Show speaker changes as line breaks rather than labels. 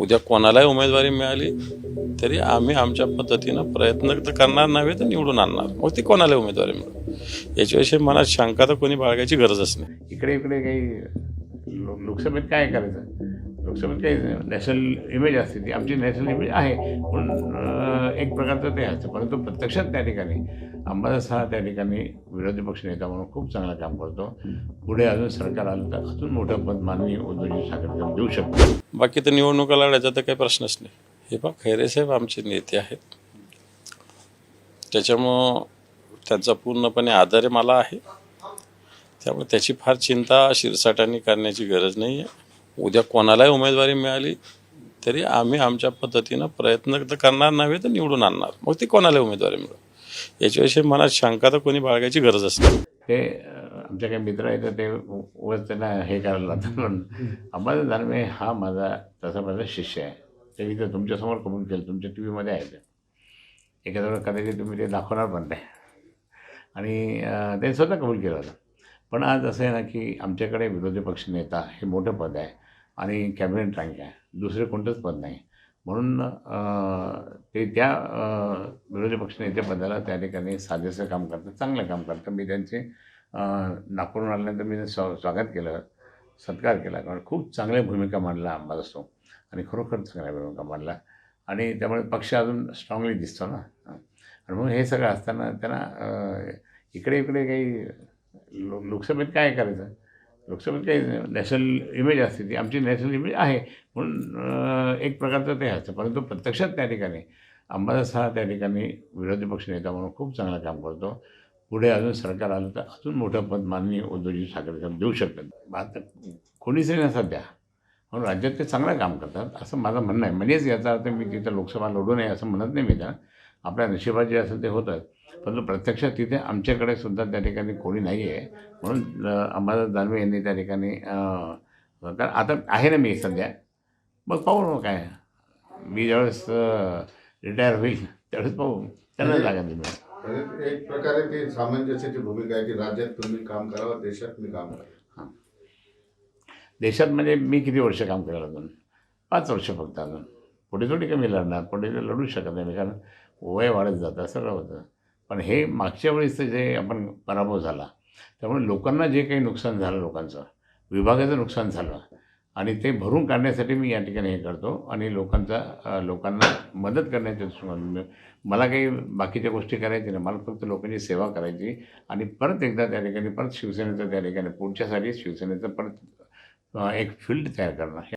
उद्या कोणालाही उमेदवारी मिळाली तरी आम्ही आमच्या पद्धतीनं प्रयत्न तर करणार नव्हे तर निवडून आणणार. मग ती कोणालाही उमेदवारी मिळेल. याच्याविषयी मनात शंका तर कोणी बाळगायची गरजच नाही.
इकडे इकडे काही लोकसभेत काय करायचं? लोकसभेत नॅशनल इमेज असते ती आमची नॅशनल इमेज आहे. पण एक प्रकारचं ते असतं. परंतु प्रत्यक्षात त्या ठिकाणी अंबादास हा त्या ठिकाणी विरोधी पक्ष नेता म्हणून खूप चांगलं काम करतो. पुढे अजून सरकार आलं तर अजून मोठं पद माननीय उद्धवजी ठाकरे देऊ शकतो
बाकी तर निवडणुका लढायचा तर काही प्रश्नच नाही. हे पहा खैरे साहेब आमचे नेते आहेत. त्याच्यामुळं त्यांचा पूर्णपणे आदर मला आहे. त्यामुळे त्याची फार चिंता शिरसाटांनी करण्याची गरज नाही आहे उद्या कोणालाही उमेदवारी मिळाली तरी आम्ही आमच्या पद्धतीनं प्रयत्न तर करणार नव्हे तर निवडून आणणार. मग ती कोणालाही उमेदवारी मिळू. याच्याविषयी मनात शंका तर कोणी बाळगायची गरज असते.
ते आमचे काही मित्र आहेत ते वर उगाच त्यांना हे करायला लागतात म्हणून. अंबादास दानवे हा माझा तसा माझा शिष्य आहे. ते इथं तुमच्यासमोर कबूल केलं तुमच्या टी व्हीमध्ये आहे ते एखाद्या वेळेला कदाचित तुम्ही ते दाखवणार पण नाही. आणि त्यांनी स्वतः कबूल केलं होतं पण आज असं आहे ना की आमच्याकडे विरोधी पक्ष नेता हे मोठं पद आहे. आणि कॅबिनेट रँक आहे. दुसरे कोणतंच पद नाही. म्हणून ते त्या विरोधी पक्ष पदाला त्या ठिकाणी साजेसं काम करतात चांगलं काम करतात. मी त्यांचे नागपूरहून आल्यानंतर मी स्वा स्वागत केलं सत्कार केला. कारण खूप चांगल्या भूमिका मांडला अंबादास आणि खरोखर चांगल्या भूमिका मांडला. आणि त्यामुळे पक्ष अजून स्ट्रॉंगली दिसतो ना. आणि म्हणून हे सगळं असताना त्यांना इकडे इकडे काही लो लोकसभेत काय करायचं? लोकसभेत काही नॅशनल इमेज असते ती. आमची नॅशनल इमेज आहे. म्हणून एक प्रकारचं ते असतं. परंतु प्रत्यक्षात त्या ठिकाणी अंबादास हा त्या ठिकाणी विरोधी पक्ष नेता म्हणून खूप चांगलं काम करतो. पुढे अजून सरकार आलं तर अजून मोठं पद माननीय उद्धवजी ठाकरे साहेब देऊ शकतात. आता कोणीच नाही सध्या म्हणून राज्यात ते चांगलं काम करतात असं माझं म्हणणं आहे. म्हणजेच याचा अर्थ मी तिथं लोकसभा लढू नये असं म्हणत नाही मी त्या आपल्या नशिबात जे असेल ते होतं. परंतु प्रत्यक्षात तिथे आमच्याकडे सुद्धा त्या ठिकाणी कोणी नाही आहे. म्हणून अंबादास दानवे यांनी त्या ठिकाणी कारण आता आहे ना मी सध्या. मग पाहू ना काय. मी ज्यावेळेस रिटायर होईल त्यावेळेस पाहू. त्यांना जागा दिली
म्हणजे एक प्रकारे ती सामंजस्याची भूमिका आहे की राज्यात तुम्ही काम करावं देशात मी काम करावं?
देशात म्हणजे मी किती वर्ष काम केलं अजून पाच वर्ष फक्त अजून. पुढे थोडी कमी लढणार पुढे लढू शकत नाही मी कारण वय वाढत जातं सगळं होतं. पण हे मागच्या वेळेस जे आपण पराभव झाला त्यामुळे लोकांना जे काही नुकसान झालं लोकांचं विभागाचं नुकसान झालं आणि ते भरून काढण्यासाठी मी या ठिकाणी हे करतो आणि लोकांचा लोकांना मदत करण्याच्या दृष्टीने मला काही बाकीच्या गोष्टी करायच्या नाही मला फक्त लोकांची सेवा करायची आणि परत एकदा त्या ठिकाणी परत शिवसेनेचं त्या ठिकाणी पुढच्यासाठी शिवसेनेचं परत एक फील्ड तयार करणं. हे